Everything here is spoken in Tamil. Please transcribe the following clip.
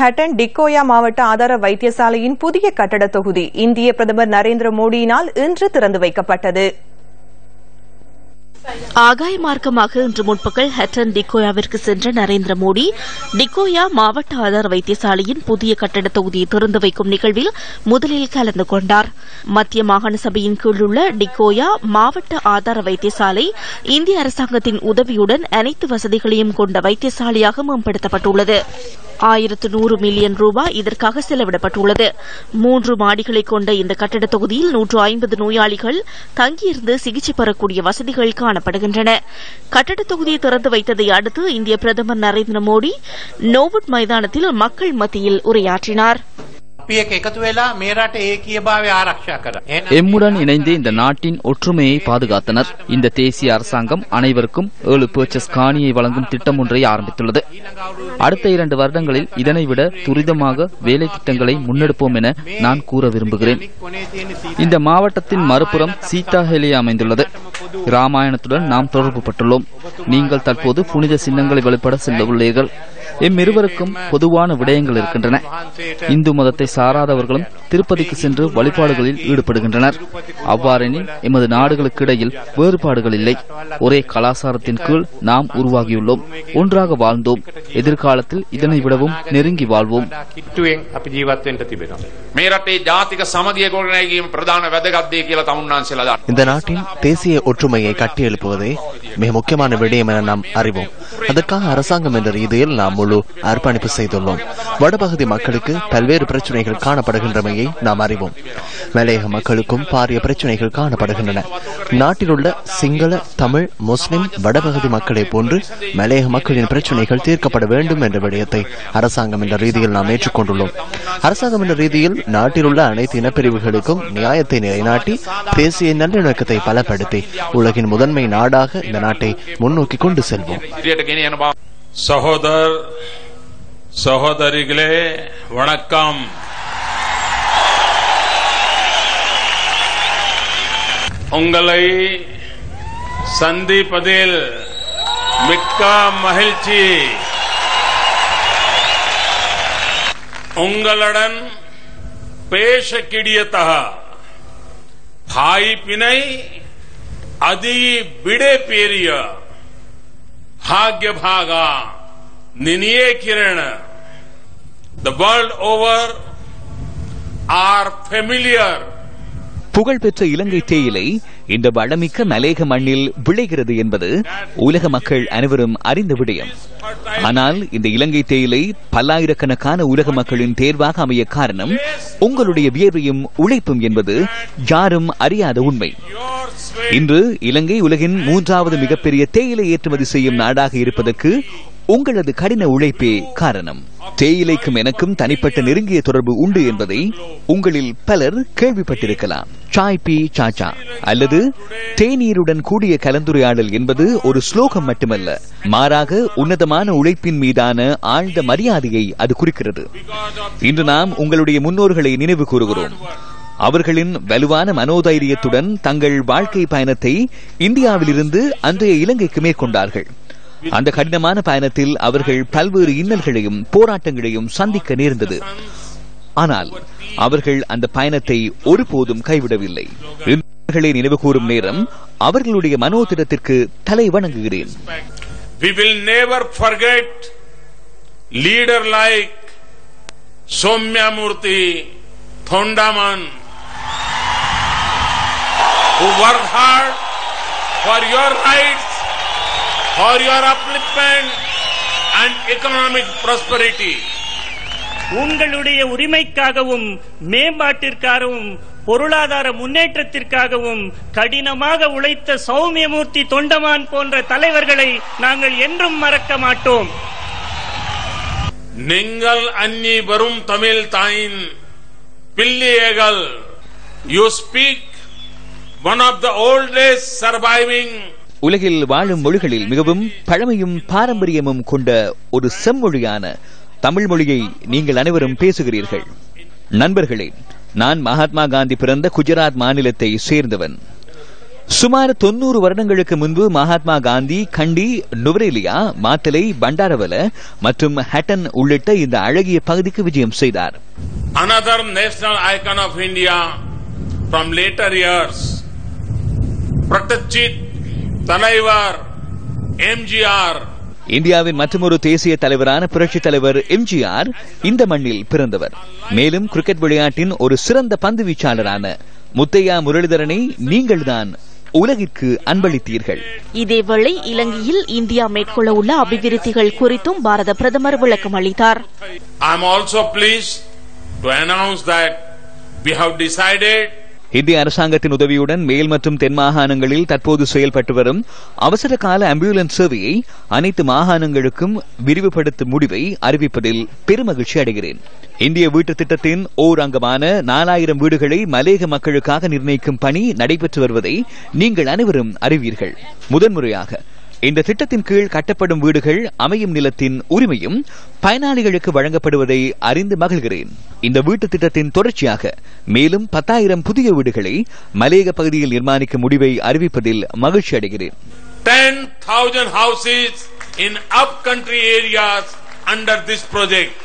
ஹட்டன் டிக்கோயா மாவட்ட ஆதார வைத்தியசாலையின் புதிய கட்டட தொகுதி இந்திய பிரதமர் நரேந்திர மோடியினால் இன்று திறந்து வைக்கப்பட்டது. ஆகாய மார்க்கமாக இன்று முற்பகல் ஹட்டன் டிக்கோயாவிற்கு சென்ற நரேந்திர மோடி டிக்கோயா மாவட்ட ஆதார வைத்தியசாலையின் புதிய கட்டட தொகுதியை திறந்து வைக்கும் நிகழ்வில் முதலில் கலந்து கொண்டார். மத்திய மாகாண சபையின் கீழ் உள்ள டிக்கோயா மாவட்ட ஆதார வைத்தியசாலை இந்திய அரசாங்கத்தின் உதவியுடன் அனைத்து வசதிகளையும் கொண்ட வைத்தியசாலையாக மேம்படுத்தப்பட்டுள்ளது. ஆயிரத்து நூறு மில்லியன் ரூபாய் இதற்காக செலவிடப்பட்டுள்ளது. மூன்று மாடிகளை கொண்ட இந்த கட்டட தொகுதியில் நூற்று ஐம்பது நோயாளிகள் தங்கியிருந்து சிகிச்சை பெறக்கூடிய வசதிகள் காணப்படுகின்றன. கட்டட தொகுதியை திறந்து வைத்ததை அடுத்து இந்திய பிரதமர் நரேந்திர மோடி நோவுட் மைதானத்தில் மக்கள் மத்தியில் உரையாற்றினார். අපි එක එකතු වෙලා මේ රට ඒකීයභාවය ආරක්ෂා කර. எம்முடன் இணைந்து இந்த நாட்டின் ஒற்றுமையை பாதுகாத்தனர் இந்த தேசிய அரசாங்கம் அனைவருக்கும் ஏழு பர்ச்சஸ் காணியை வழங்கும் திட்டம் ஒன்றை ஆரம்பித்துள்ளது அடுத்த இரண்டு வருடங்களில் இதனை விட துரிதமாக வேலை திட்டங்களை முன்னெடுப்போம் என நான் கூற விரும்புகிறேன் இந்த மாவட்டத்தின் மறுபுறம் சீதாஹெலி அமைந்துள்ளது இராமாயணத்துடன் நாம் தொடர்பு பட்டுள்ளோம் நீங்கள் தற்போது புனித சின்னங்களை வெளிப்பட செல்ல உள்ளீர்கள் இம்மிருவருக்கும் பொதுவான விடயங்கள் இருக்கின்றன. இந்து மதத்தை சாராதவர்களும் திருப்பதிக்கு சென்று வழிபாடுகளில் ஈடுபடுகின்றனர். அவ்வாறெனில் எமது நாடுகளுக்கு இடையில் வேறுபாடுகள் இல்லை. ஒரே கலாசாரத்தின் கீழ் நாம் உருவாகியுள்ளோம். ஒன்றாக வாழ்ந்தோம். எதிர்காலத்தில் இதனை விடவும் நெருங்கி வாழ்வோம். இந்த நாட்டின் தேசிய ஒற்றுமையை கட்டியெழுப்புவதே மிக முக்கியமான விடயம் என நாம் அறிவோம். அதற்காக அரசாங்கம் என்ற ரீதியில் நாம் முழு அர்ப்பணிப்பு செய்துள்ளோம். வடபகுதி மக்களுக்கு பல்வேறு பிரச்சனைகள் காணப்படுகின்றமையை நாம் அறிவோம். மலையக மக்களுக்கும் பாரிய பிரச்சனைகள் காணப்படுகின்றன. நாட்டில் உள்ள சிங்கள தமிழ் முஸ்லிம் வடபகுதி மக்களை போன்று மலையக மக்களின் பிரச்சனைகள் தீர்க்கப்பட வேண்டும் என்ற விடயத்தை அரசாங்கம் என்ற ரீதியில் நாம் ஏற்றுக்கொண்டுள்ளோம். அரசாங்கம் என்ற ரீதியில் நாட்டில் உள்ள அனைத்து இனப்பிரிவுகளுக்கும் நியாயத்தை நிலைநாட்டி தேசிய நல்லிணக்கத்தை பலப்படுத்தி உலகின் முதன்மை நாடாக இந்த நாட்டை முன்னோக்கி கொண்டு செல்வோம். சகோதர் சகோதரிகளே வணக்கம். உங்களை சந்திப்பதில் மிக்க மகிழ்ச்சி. உங்களுடன் பேச கிடியதா ಅದೇ ಬಿಡೆ ಪೇರಿಯ ಭಾಗ್ಯ ಭಾಗ. ನಿನಿಯೇ ಕಿರಣ. The world over are familiar புகழ்பெற்ற இலங்கை தேயிலை இந்த வளமிக்க மலேக மண்ணில் விளைகிறது என்பது உலக மக்கள் அனைவரும் அறிந்த விடயம். ஆனால் இந்த இலங்கை தேயிலை பல்லாயிரக்கணக்கான உலக மக்களின் தேர்வாக அமைய காரணம் உங்களுடைய வியர்வையும் உழைப்பும் என்பது யாரும் அறியாத உண்மை. இன்று இலங்கை உலகின் மூன்றாவது மிகப்பெரிய தேயிலை ஏற்றுமதி செய்யும் நாடாக இருப்பதற்கு உங்களது கடின உழைப்பே காரணம். தேயிலைக்கும் எனக்கும் தனிப்பட்ட நெருங்கிய தொடர்பு உண்டு என்பதை உங்களில் பலர் கேள்விப்பட்டிருக்கலாம். சாய் பி சாச்சா அல்லது தேநீருடன் கூடிய கலந்துரையாடல் என்பது ஒரு ஸ்லோகம் மட்டுமல்ல. மாறாக உன்னதமான உழைப்பின் மீதான ஆழ்ந்த மரியாதையை அது குறிக்கிறது. இன்று நாம் உங்களுடைய முன்னோர்களை நினைவு கூறுகிறோம். அவர்களின் வலுவான மனோதைரியத்துடன் தங்கள் வாழ்க்கை பயணத்தை இந்தியாவிலிருந்து அன்றைய இலங்கைக்கு மேற்கொண்டார்கள். அந்த கடினமான பயணத்தில் அவர்கள் பல்வேறு இன்னல்களையும் போராட்டங்களையும் சந்திக்க நேர்ந்தது. ஆனால் அவர்கள் அந்த பயணத்தை ஒருபோதும் கைவிடவில்லை. நினைவு கூறும் நேரம் அவர்களுடைய மனோதிடத்திற்கு தலை வணங்குகிறேன். We will never forget leader like Thondaman who worked hard for your rights, for your upliftment and economic prosperity. உங்களுடைய உரிமைக்காகவும் மேம்பாட்டிற்காகவும் பொருளாதார முன்னேற்றத்திற்காகவும் கடினமாக உழைத்த சௌமியமூர்த்தி தொண்டமான் போன்ற தலைவர்களை நாங்கள் என்றும் மறக்க மாட்டோம் நீங்கள் அன்னி வரும் தமிழ் தாயின் பிள்ளையர்கள் you speak one of the oldest surviving உலகில் வாழும் மொழிகளில் மிகவும் பழமையும் பாரம்பரியமும் கொண்ட ஒரு செம்மொழியான தமிழ் மொழியை நீங்கள் அனைவரும் பேசுகிறீர்கள். நண்பர்களே நான் மகாத்மா காந்தி பிறந்த குஜராத் மாநிலத்தை சேர்ந்தவன். சுமார் தொன்னூறு வருடங்களுக்கு முன்பு மகாத்மா காந்தி கண்டி நுவரேலியா மாத்தலை பண்டாரவல மற்றும் ஹட்டன் உள்ளிட்ட இந்த அழகிய பகுதிக்கு விஜயம் செய்தார். Another national icon of India from later years, Talaivar, MGR, இந்தியாவின் மற்றொரு தேசிய தலைவரான புரட்சித் தலைவர் எம்ஜிஆர் இந்த மண்ணில் பிறந்தவர். மேலும் கிரிக்கெட் விளையாட்டின் ஒரு சிறந்த பந்து வீச்சாளரான முத்தையா முரளிதரனை நீங்கள்தான் உலகிற்கு அன்பளித்தீர்கள். இதேவேளை இலங்கையில் இந்தியா மேற்கொள்ள உள்ள அபிவிருத்திகள் குறித்தும் பாரத பிரதமர் விளக்கம் அளித்தார். I am also pleased to announce that we have decided இந்திய அரசாங்கத்தின் உதவியுடன் மேல் மற்றும் தென் மாகாணங்களில் தற்போது செயல்பட்டு வரும் அவசர கால ஆம்புலன்ஸ் சேவையை அனைத்து மாகாணங்களுக்கும் விரிவுபடுத்தும் முடிவை அறிவிப்பதில் பெருமகிழ்ச்சி அடைகிறேன். இந்திய வீட்டு திட்டத்தின் ஓர் அங்கமான நாலாயிரம் வீடுகளை மலேக மக்களுக்காக நிர்ணயிக்கும் பணி நடைபெற்று வருவதை நீங்கள் அனைவரும் அறிவீர்கள். முதன்முறையாக இந்த திட்டத்தின் கீழ் கட்டப்படும் வீடுகள் அமையும் நிலத்தின் உரிமையும் பயனாளிகளுக்கு வழங்கப்படுவதை அறிந்து மகிழ்கிறேன் இந்த வீட்டு திட்டத்தின் தொடர்ச்சியாக மேலும் பத்தாயிரம் புதிய வீடுகளை மலையக பகுதியில் நிர்மாணிக்கும் முடிவை அறிவிப்பதில் மகிழ்ச்சி அடைகிறேன் 10,000 in up country areas under this project.